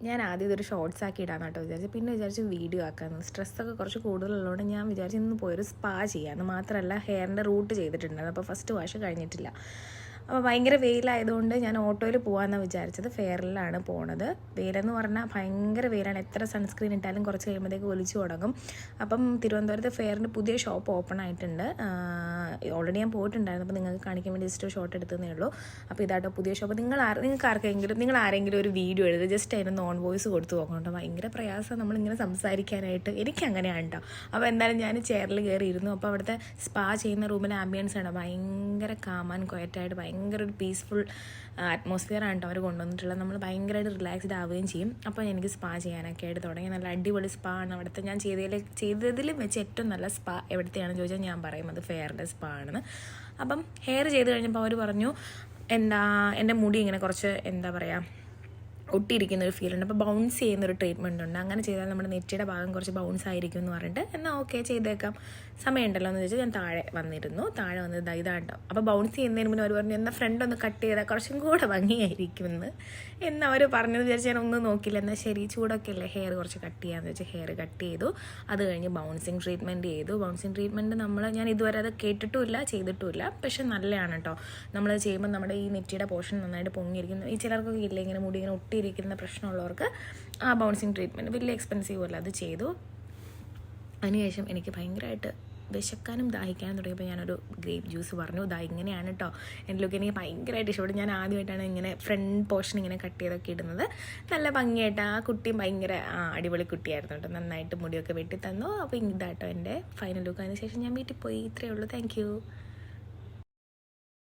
ഞാൻ ആദ്യം ഇതൊരു ഷോർട്സ് ആക്കി ഇടാന്ന് കേട്ടോ വിചാരിച്ചു പിന്നെ വിചാരിച്ചു വീഡിയോ ആക്കാമെന്ന് സ്ട്രെസ്സൊക്കെ കുറച്ച് കൂടുതലുള്ളതുകൊണ്ട് ഞാൻ വിചാരിച്ചു ഇന്ന് പോയൊരു സ്പാ ചെയ്യാമെന്ന് മാത്രമല്ല ഹെയറിന്റെ റൂട്ട് ചെയ്തിട്ടുണ്ടായിരുന്നു. അപ്പോൾ ഫസ്റ്റ് വാഷ് കഴിഞ്ഞിട്ടില്ല. അപ്പോൾ ഭയങ്കര വെയിലായതുകൊണ്ട് ഞാൻ ഓട്ടോയിൽ പോകാമെന്നാണ് വിചാരിച്ചത്. ഫെയറിലാണ് പോണത്. വെയിലെന്ന് പറഞ്ഞാൽ ഭയങ്കര വെയിലാണ്. എത്ര സൺസ്ക്രീൻ ഇട്ടാലും കുറച്ച് കഴിയുമ്പോഴത്തേക്ക് ഒലിച്ചു തുടങ്ങും. അപ്പം തിരുവനന്തപുരത്ത് ഫെയറിന്റെ പുതിയ ഷോപ്പ് ഓപ്പൺ ആയിട്ടുണ്ട്. ഓൾറെഡി ഞാൻ പോയിട്ടുണ്ടായിരുന്നു. അപ്പോൾ നിങ്ങൾക്ക് കാണിക്കാൻ വേണ്ടി ജസ്റ്റ് ഷോട്ട് എടുത്തതേ ഉള്ളൂ. അപ്പോൾ ഇതാട്ടോ പുതിയ ഷോപ്പ് നിങ്ങൾ നിങ്ങൾക്ക് ആർക്കെങ്കിലും നിങ്ങൾ ആരെങ്കിലും ഒരു വീഡിയോ എടുത്ത് ജസ്റ്റ് അതിന് നോൺ വോയിസ് കൊടുത്ത് നോക്കണം ഭയങ്കര പ്രയാസം നമ്മളിങ്ങനെ സംസാരിക്കാനായിട്ട്. എനിക്ക് അങ്ങനെയാണ് കേട്ടോ അപ്പോൾ എന്തായാലും ഞാൻ ചെയറിൽ കയറിയിരുന്നു അപ്പോൾ അവിടുത്തെ സ്പാ ചെയ്യുന്ന റൂമിലെ ആംബിയൻസ് ആണ് ഭയങ്കര കാമാൻ ക്വയറ്റായിട്ട് ഭയങ്കര ഒരു പീസ്ഫുൾ അറ്റ്മോസ്ഫിയർ ആണ് കേട്ടോ അവർ കൊണ്ടുവന്നിട്ടുള്ളത്. നമ്മൾ ഭയങ്കരമായിട്ട് റിലാക്സ്ഡ് ആവുകയും ചെയ്യും. അപ്പോൾ എനിക്ക് സ്പാ ചെയ്യാനൊക്കെ ആയിട്ട് തുടങ്ങി. നല്ല അടിപൊളി സ്പാ ആണ് അവിടുത്തെ. ഞാൻ ചെയ്തതിൽ ചെയ്തതിലും വെച്ച് ഏറ്റവും നല്ല സ്പാ എവിടുത്തെയാണെന്ന് ചോദിച്ചാൽ ഞാൻ പറയും. അത് ഫെയറിന്റെ സ്പാ ആണെന്ന്. അപ്പം ഹെയർ ചെയ്ത് കഴിഞ്ഞപ്പോൾ അവർ പറഞ്ഞു എന്താ എന്റെ മുടി ഇങ്ങനെ കുറച്ച് എന്താ പറയുക ഒട്ടിയിരിക്കുന്ന ഒരു ഫീൽ ഉണ്ട്. അപ്പോൾ ബൗൺസ് ചെയ്യുന്ന ഒരു ട്രീറ്റ്മെന്റ് ഉണ്ട്. അങ്ങനെ ചെയ്താൽ നമ്മുടെ നെറ്റിയുടെ ഭാഗം കുറച്ച് ബൗൺസ് ആയിരിക്കും എന്ന് പറഞ്ഞിട്ട് എന്നാൽ ഓക്കെ ചെയ്തേക്കാം. സമയമുണ്ടല്ലോ എന്ന് ചോദിച്ചാൽ ഞാൻ താഴെ വന്നിരുന്നു. താഴെ വന്നത് ദാ ഇതാണ്ടോ അപ്പോൾ ബൗൺസ് ചെയ്യുന്നതിന് മുന്നേ അവർ പറഞ്ഞു എന്നാൽ ഫ്രണ്ട് ഒന്ന് കട്ട് ചെയ്താൽ കുറച്ചും കൂടെ ഭംഗിയായിരിക്കുമെന്ന്. എന്ന് അവർ പറഞ്ഞത് വിചാരിച്ച് ഞാൻ ഒന്നും നോക്കില്ല എന്നാൽ ശരി ചൂടൊക്കെ അല്ലേ? ഹെയർ കുറച്ച് കട്ട് ചെയ്യാമെന്ന് വെച്ചാൽ ഹെയർ കട്ട് ചെയ്തു. അത് കഴിഞ്ഞ് ബൗൺസിങ് ട്രീറ്റ്മെന്റ് ചെയ്തു. ബൗൺസിങ് ട്രീറ്റ്മെന്റ് നമ്മൾ ഞാൻ ഇതുവരെ അത് കേട്ടിട്ടുമില്ല ചെയ്തിട്ടുമില്ല. പക്ഷെ നല്ലതാണ് കേട്ടോ നമ്മൾ ചെയ്യുമ്പോൾ നമ്മുടെ ഈ നെറ്റിയുടെ പോർഷൻ നന്നായിട്ട് പൊങ്ങിയിരിക്കുന്നു. ഈ ചിലർക്കൊക്കെ ഇല്ല ഇങ്ങനെ മുടി ഇങ്ങനെ ഒട്ടിയിരിക്കുന്ന പ്രശ്നമുള്ളവർക്ക് ആ ബൗൺസിങ് ട്രീറ്റ്മെന്റ് വലിയ എക്സ്പെൻസീവ് അല്ല അത് ചെയ്തു. അതിനുശേഷം എനിക്ക് ഭയങ്കരമായിട്ട് വിശക്കാനും ദാഹിക്കാനും തുടങ്ങിയപ്പോൾ ഞാനൊരു ഗ്രേപ്പ് ജ്യൂസ് പറഞ്ഞു. ദാ ഇങ്ങനെയാണ് കേട്ടോ എന്റെ ലുക്ക് എനിക്ക് ഭയങ്കരമായിട്ട് ഇഷ്ടപ്പെട്ടു. ഞാൻ ആദ്യമായിട്ടാണ് ഇങ്ങനെ ഫ്രണ്ട് പോർഷൻ ഇങ്ങനെ കട്ട് ചെയ്തൊക്കെ ഇടുന്നത്. നല്ല ഭംഗിയായിട്ട് ആ കുട്ടിയും ഭയങ്കര അടിപൊളി കുട്ടിയായിരുന്നു കേട്ടോ നന്നായിട്ട് മുടിയൊക്കെ വെട്ടി തന്നു അപ്പോൾ ഇതാട്ടോ എന്റെ ഫൈനൽ ലുക്ക് അതിന് ശേഷം ഞാൻ വീട്ടിൽ പോയി. ഇത്രയേ ഉള്ളൂ. താങ്ക്